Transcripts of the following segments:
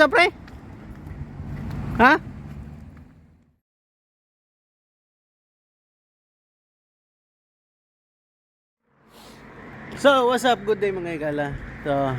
Sa pre? Ha? So, what's up? Good day mga igala. So,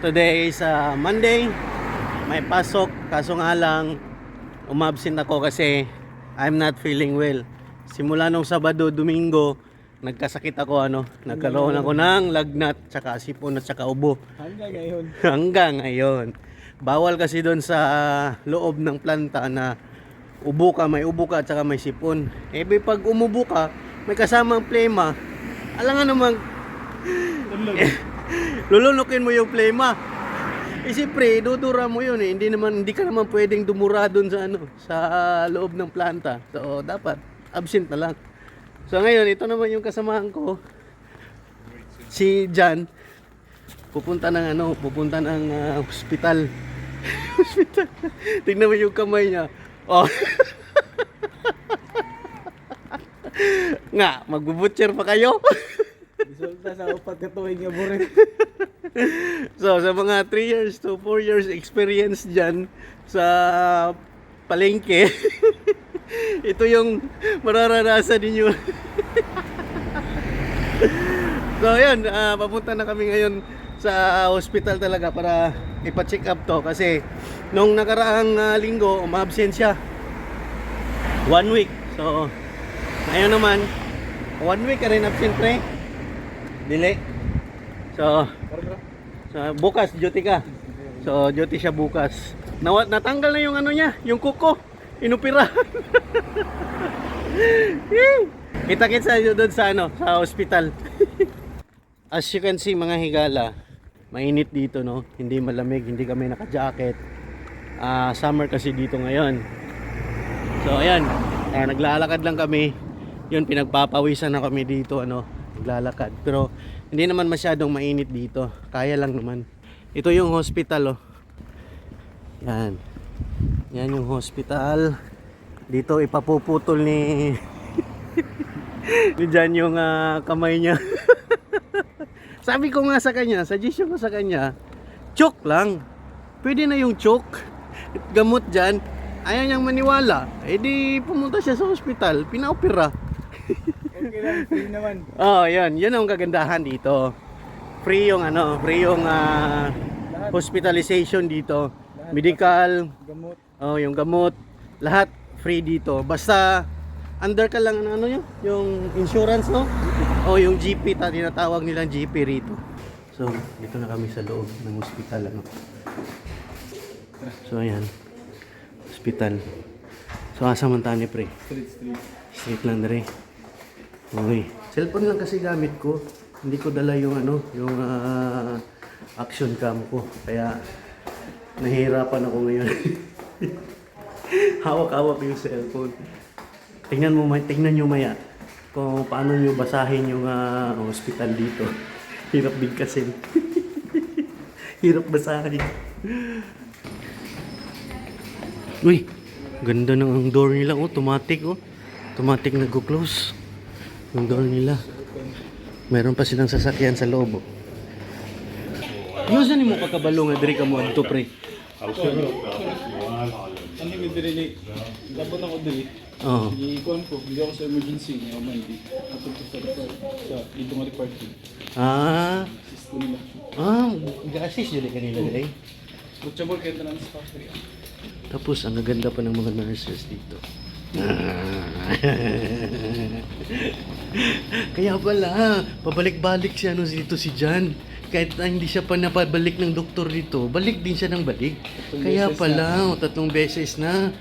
today is uh, Monday. May pasok. Kaso nga lang, umabsent ako kasi I'm not feeling well. Simula nung Sabado, Domingo, nagkasakit ako ano. Nagkaroon ako ng lagnat, tsaka sipon at tsaka ubo. Hanggang ngayon. Hanggang ngayon. Bawal kasi doon sa loob ng planta na ubo ka, may ubo ka at saka may sipon. Eh pag umubo ka, may kasamang plema. Alam nga namang lulunukin mo yung plema. Eh siyempre, dudura mo yun eh. Hindi naman hindi ka naman pwedeng dumura doon sa ano, sa loob ng planta. So dapat absent na lang. So ngayon, ito naman yung kasamahan ko. Si Jan pupunta ng ano, pupunta ng ah, hospital. hospital. Tingnan mo yung kamay niya. Oh. nga, magbubutcher pa kayo? Resulta sa upat ka tuwing nga burin. so, sa mga 3 years to 4 years experience dyan sa palengke, ito yung mararanasan ninyo. so, yun, ah, papunta na kami ngayon sa hospital talaga para ipa-check up to kasi nung nakaraang ah, linggo, umabsent siya. One week. So, ngayon naman, one week ka rin absent pre. Dili. So, So, bukas, duty ka. So, duty siya bukas. Nawa, natanggal na yung ano niya, yung kuko. Inupira. Kita-kits sa doon sa ano, sa hospital. As you can see mga higala, mainit dito no. Hindi malamig, hindi kami naka-jacket. Ah, summer kasi dito ngayon. So, ayan. Ah, naglalakad lang kami. Yun, pinagpapawisan na kami dito, ano, naglalakad. Pero, hindi naman masyadong mainit dito. Kaya lang naman. Ito yung hospital, oh. Yan. Yan yung hospital. Dito, ipapuputol ni... ni Jan yung ah, kamay niya. Sabi ko nga sa kanya, suggestion ko sa kanya, choke lang. Pwede na yung choke. Gamot dyan. Ayaw niyang maniwala. Eh di pumunta siya sa hospital, pinaopera. Okay lang, free naman. Oh, yun. Yun ang kagandahan dito. Free yung ano, free yung Lahat. hospitalization dito. Lahat. Medical, Gamot. oh, yung gamot, lahat free dito. Basta under ka lang ng ano yun, yung insurance, no? O yung GP, ta tinatawag nilang GP rito. So, dito na kami sa loob ng hospital, ano. So, ayan. Hospital. So, asa man tayo ni pre? Street, street. Straight lang rin. Okay. Cellphone lang kasi gamit ko. Hindi ko dala yung ano, yung ah, action cam ko. Kaya nahihirapan ako ngayon. Hawak-hawak yung cellphone. Tingnan mo, tingnan nyo maya kung paano nyo basahin yung ah, hospital dito. Hirap bigkasin. Hirap basahin. Uy, ganda ng ang door nila oh, automatic oh. Automatic nag-close. Yung door nila. Meron pa silang sasakyan sa loob oh. Yung saan mo pagkabalo nga diri ka mo adto pre? Ano yung dili? Dabot ako dili. Oo. Ikuan ko, hindi ako sa emergency. Ngayon man, hindi. Atong sa report. Sa dito nga department. Ah, System nila. ah, ga-assist yun kanila diri. Coachable kayo tanan sa staff area. Tapos ang gaganda pa ng mga nurses dito. Ah. Kaya pala, pabalik-balik siya no dito si Jan. Kahit na hindi siya pa napabalik ng doktor dito, balik din siya ng balik. Tatlong Kaya beses pala, oh, tatlong beses na.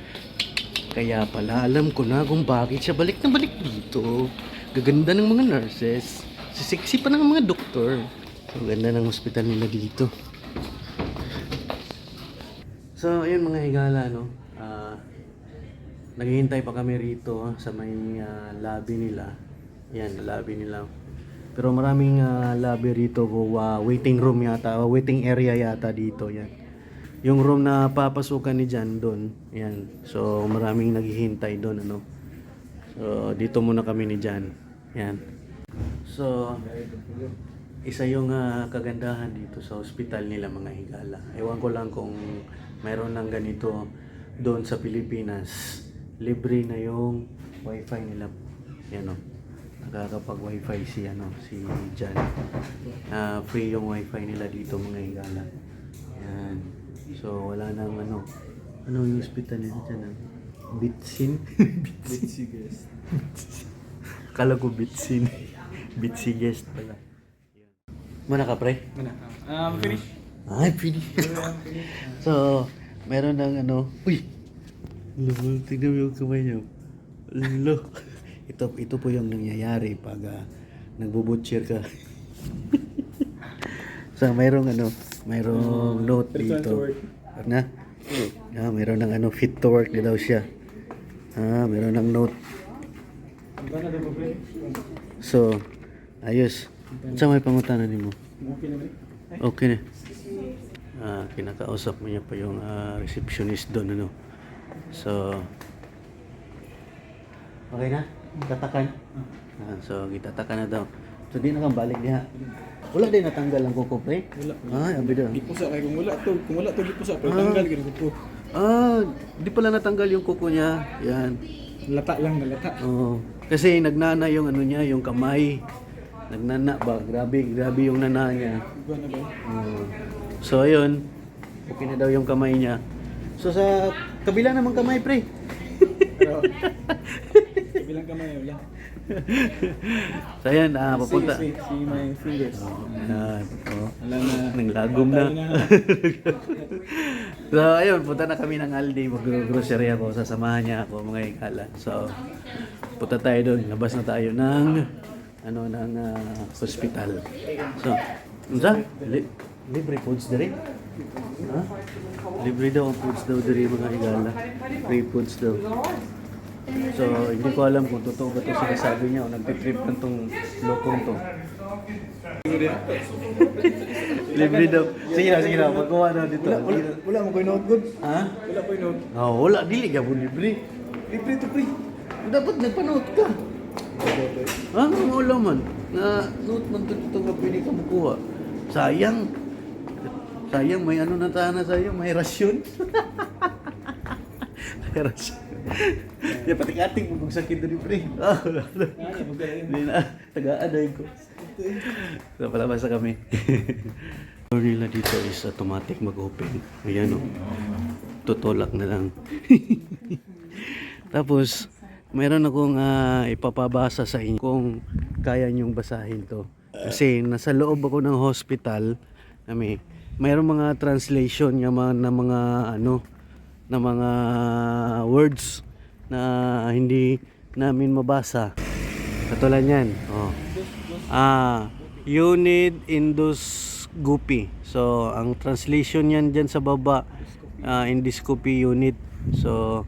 Kaya pala, alam ko na kung bakit siya balik na balik dito. Gaganda ng mga nurses. Sisiksi pa ng mga doktor. So, ganda ng hospital nila dito. So, ayun mga higala, no? Ah, naghihintay pa kami rito sa may ah, lobby nila. Yan, lobby nila. Pero maraming ah, lobby rito, ah, waiting room yata, waiting area yata dito. Yan. Yung room na papasukan ni Jan doon. Yan. So, maraming naghihintay doon, ano? So, dito muna kami ni Jan. Yan. So, isa yung ah, kagandahan dito sa hospital nila mga higala. Ewan ko lang kung mayroon ng ganito doon sa Pilipinas. Libre na yung wifi nila. Yan o. Nakakapag wifi si ano si Jan. Ah, free yung wifi nila dito mga higala. Yan. So wala nang ano. Ano yung hospital nila dyan? ah? Bitsin? Bitsy guest. Kala ko Bitsin. Bitsy guest pala. Muna ka pre? Mana? Um, finish. Ay, pili. so, meron ng ano. Uy! Lolo, tignan mo yung kamay niyo. Lolo. Ito, ito po yung nangyayari pag uh, nagbubutcher ka. so, mayroong ano, mayroong to dito. work. Na? Ah, mayroon ng ano, fit to work na daw siya. Ah, mayroon ng note. So, ayos. Sa may pangutanan mo? Okay na. Ah, kinakausap mo niya pa yung ah, receptionist doon ano. So Okay na? Tatakan? Ah, so gitatakan na daw. So di na kang balik diha. Wala din natanggal ang kuko pre. Wala. Ah, abi daw. Di po sa kay kung wala to, kung wala to di po sa pre, tanggal gid ko. Ah, di pala natanggal yung kuko niya. Yan. Lata lang na lata. Oo. Kasi nagnana yung ano niya, yung kamay. Nagnana ba? Grabe, grabe yung nana niya. Oo. So ayun, okay na daw yung kamay niya. So sa kabila naman kamay pre. Pero bilang kamay wala. so ayun, ah, papunta. See, see, see my fingers. Ayan, oo. Wala na. Nanglagom na. Patay so ayun, punta na kami ng Aldi. Mag-grocery ako. Sasamahan niya ako mga ikala. So punta tayo doon. Labas na tayo ng ano ng ah, hospital. So, unsa? Li- libre foods diri? Ha? Libre daw ang foods daw diri mga igala. Free foods daw. So, hindi ko alam kung totoo ba ito sinasabi niya o nagtitrip lang tong lokong to. Libre daw. Sige na, sige na. Magkuha na dito. Wala, wala, wala mo koy note good. Ha? Wala koy note. Oh, wala. Dili ka po libre. Libre to pre. Dapat nagpanood ka. Ha? Ang wala man. Na note man to dito nga pwede ka makuha. Sayang. Sayang, may ano na tayo na sa'yo. May rasyon. may rasyon. Yan, pati kating mo pre. Ah, wala na. Ay, magaling. Hindi na. Taga-aday ko. So, palabas na kami. Door nila dito is automatic mag-open. Ayan o. Tutulak na lang. Tapos, mayroon akong ah, ipapabasa sa inyo kung kaya niyong basahin to. Kasi nasa loob ako ng hospital, kami, mayroong mga translation ng mga, na mga ano, na mga words na hindi namin mabasa. Katulad yan. Oh. Ah, unit endoscopy. So, ang translation yan dyan sa baba, ah, endoscopy unit. So,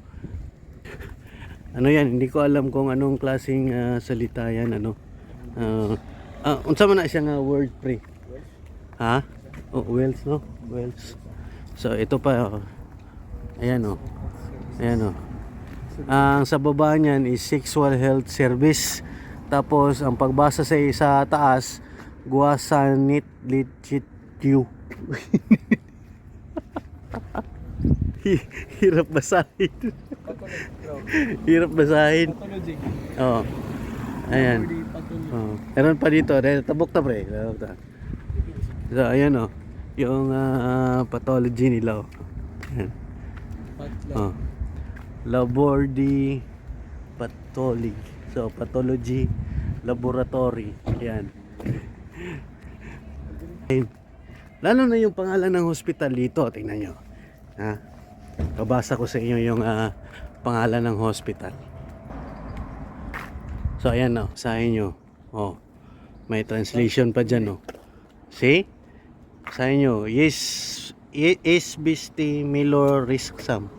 ano yan, hindi ko alam kung anong klaseng ah, salita yan, ano. Ah, ah, unsa man na siya nga word pre? Ha? Oh, Wells, no? Wells. So, ito pa, oh. Ayan, oh. Ayan, oh. Ang sa baba niyan is sexual health service. Tapos, ang pagbasa sa sa taas, guasanit legit you. Hirap basahin. Hirap basahin. Oo. Ayan. Pathology. Oh. Meron pa dito. Tabok ta pre. Tabok ta. So, ayan oh. Yung ah, pathology nila oh. Ayan. Oh. Labordi pathology. So, pathology laboratory. Ayun. Lalo na yung pangalan ng hospital dito. Tingnan nyo. Ha? Babasa ko sa inyo yung ah, pangalan ng hospital. So, ayan na. Sa inyo. Oh. May translation pa dyan, oh. See? Sa inyo. Yes. Bisti Milo Risk Sum.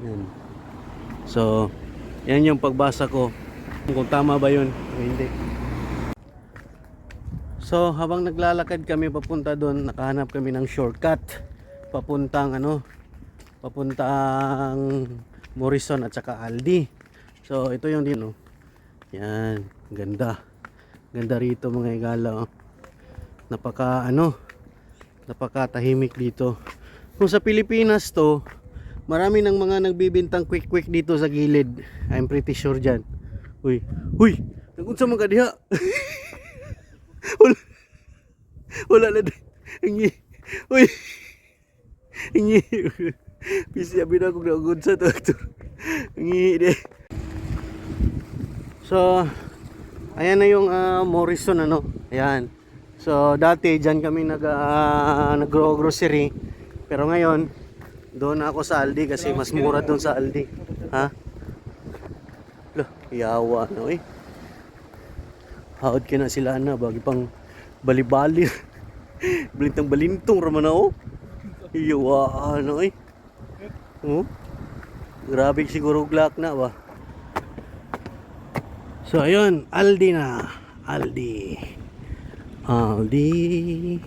Yan. So, yan yung pagbasa ko. Kung tama ba yun o hindi. So, habang naglalakad kami papunta doon, nakahanap kami ng shortcut. Papuntang ano, papuntang Morrison at saka Aldi. So, ito yung din, oh. Yan, ganda. Ganda rito mga igala, oh. Napaka, ano, napaka tahimik dito. kung sa Pilipinas to, marami ng mga nagbibintang quick-quick dito sa gilid. I'm pretty sure dyan. Uy, uy, nagunsa man ka diha. wala, wala na. Hingi, uy, hingi. Pisi abi na kung nagunsa to. Hingi di. So, ayan na yung ah, Morrison ano. Ayan. So, dati dyan kami nag, ah, nag-grocery. Pero ngayon, doon ako sa Aldi kasi mas mura doon sa Aldi. Ha? Lah, yawa na eh. Haod ka na sila na, bagi pang bali-bali. Balintang balintong raman na oh. Yawa na eh. Oh. Grabe siguro glak na ba. So ayun, Aldi na. Aldi. Aldi.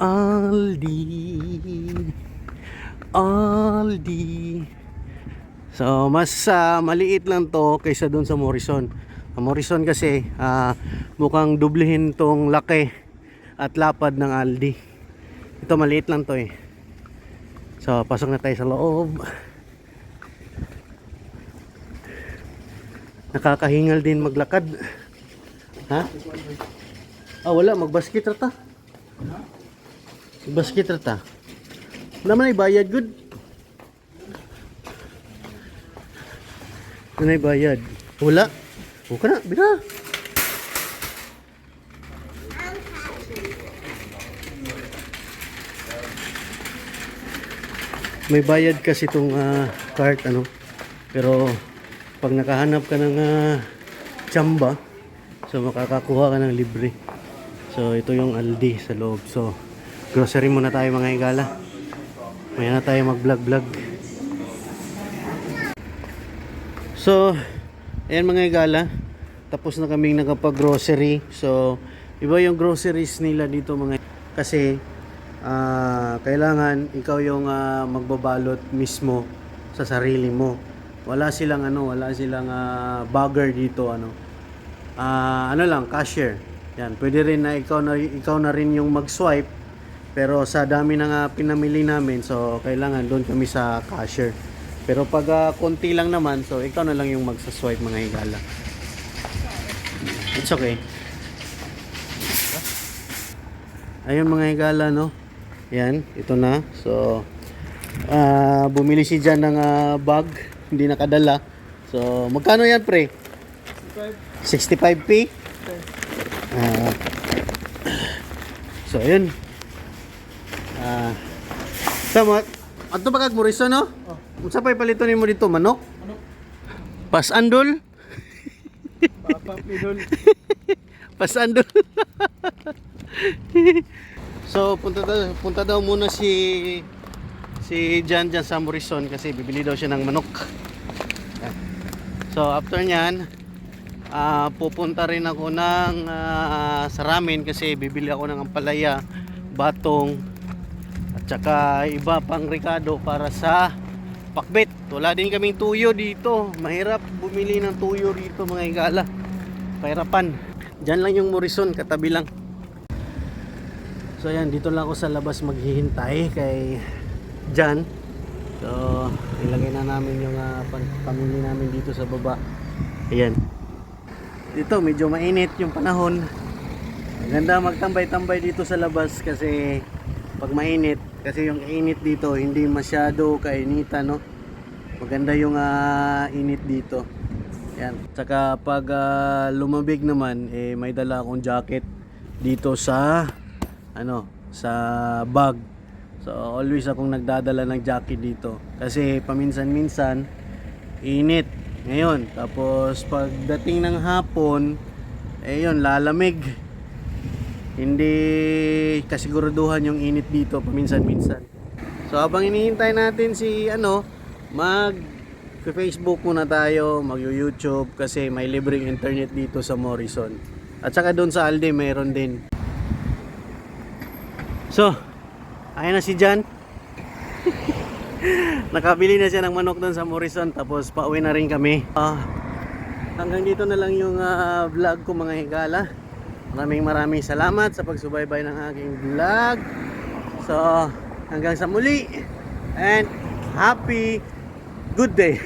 Aldi. Aldi. So mas ah, maliit lang to kaysa doon sa Morrison. Ang Morrison kasi ah, mukhang dublehin tong laki at lapad ng Aldi. Ito maliit lang to eh. So pasok na tayo sa loob. Nakakahingal din maglakad. Ha? Ah, wala. Magbasket rata. Magbasket rata. Wala man ay bayad, good. Ay bayad. Wala. O ka na, bira. May bayad kasi itong ah, cart, ano. Pero pag nakahanap ka ng ah, tsamba, so makakakuha ka ng libre. So ito yung Aldi sa loob. So grocery muna tayo mga igala. Maya na tayo mag-vlog-vlog. So, ayan mga igala. Tapos na kaming nakapag-grocery. So, iba yung groceries nila dito mga kasi ah, kailangan ikaw yung ah, magbabalot mismo sa sarili mo. Wala silang ano, wala silang ah, bagger dito ano. Ah, ano lang, cashier. Yan, pwede rin na ikaw na ikaw na rin yung mag-swipe pero sa dami na nga pinamili namin, so kailangan doon kami sa cashier. Pero pag ah, konti lang naman, so ikaw na lang yung magsa-swipe mga higala. It's okay. Ayun mga higala, no? Yan, ito na. So, ah bumili si Jan ng ah, bag, hindi nakadala. So, magkano yan, pre? 65p? Ah. so, ayun. Ah. Tama. Ato ba kag Morrison, no? Oh. Unsa pa'y palito nimo dito, manok? Ano? Pasandol? Papa Pidol. Pasandol. so, punta daw, punta daw muna si si Jan Jan sa Morrison kasi bibili daw siya ng manok. So, after nyan, ah pupunta rin ako ng ah, sa ramen kasi bibili ako ng ampalaya, batong, at saka iba pang ricado para sa pakbet. Wala din kaming tuyo dito. Mahirap bumili ng tuyo dito mga igala. Pahirapan. Diyan lang yung Morrison, katabi lang. So ayan, dito lang ako sa labas maghihintay kay Jan. So, ilagay na namin yung uh, pamili namin dito sa baba. Ayan. Dito medyo mainit yung panahon. Maganda magtambay-tambay dito sa labas kasi pag mainit, kasi yung init dito hindi masyado kainitan, no? Maganda yung ah, init dito. Yan. Saka pag ah, lumabig naman, eh may dala akong jacket dito sa ano, sa bag. So always akong nagdadala ng jacket dito kasi paminsan-minsan init ngayon. Tapos pagdating ng hapon, eh lalamig. Hindi kasiguraduhan yung init dito paminsan-minsan. So habang hinihintay natin si ano, mag Facebook muna tayo, mag YouTube kasi may libreng internet dito sa Morrison. At saka doon sa Aldi mayroon din. So, ayan na si Jan. Nakabili na siya ng manok doon sa Morrison tapos pauwi na rin kami. Ah, hanggang dito na lang yung ah, vlog ko mga higala. Maraming maraming salamat sa pagsubaybay ng aking vlog. So, Hanggang sa muli. And happy good day.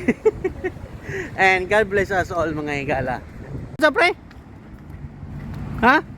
and God bless us all mga higala. Up, pre? Ha?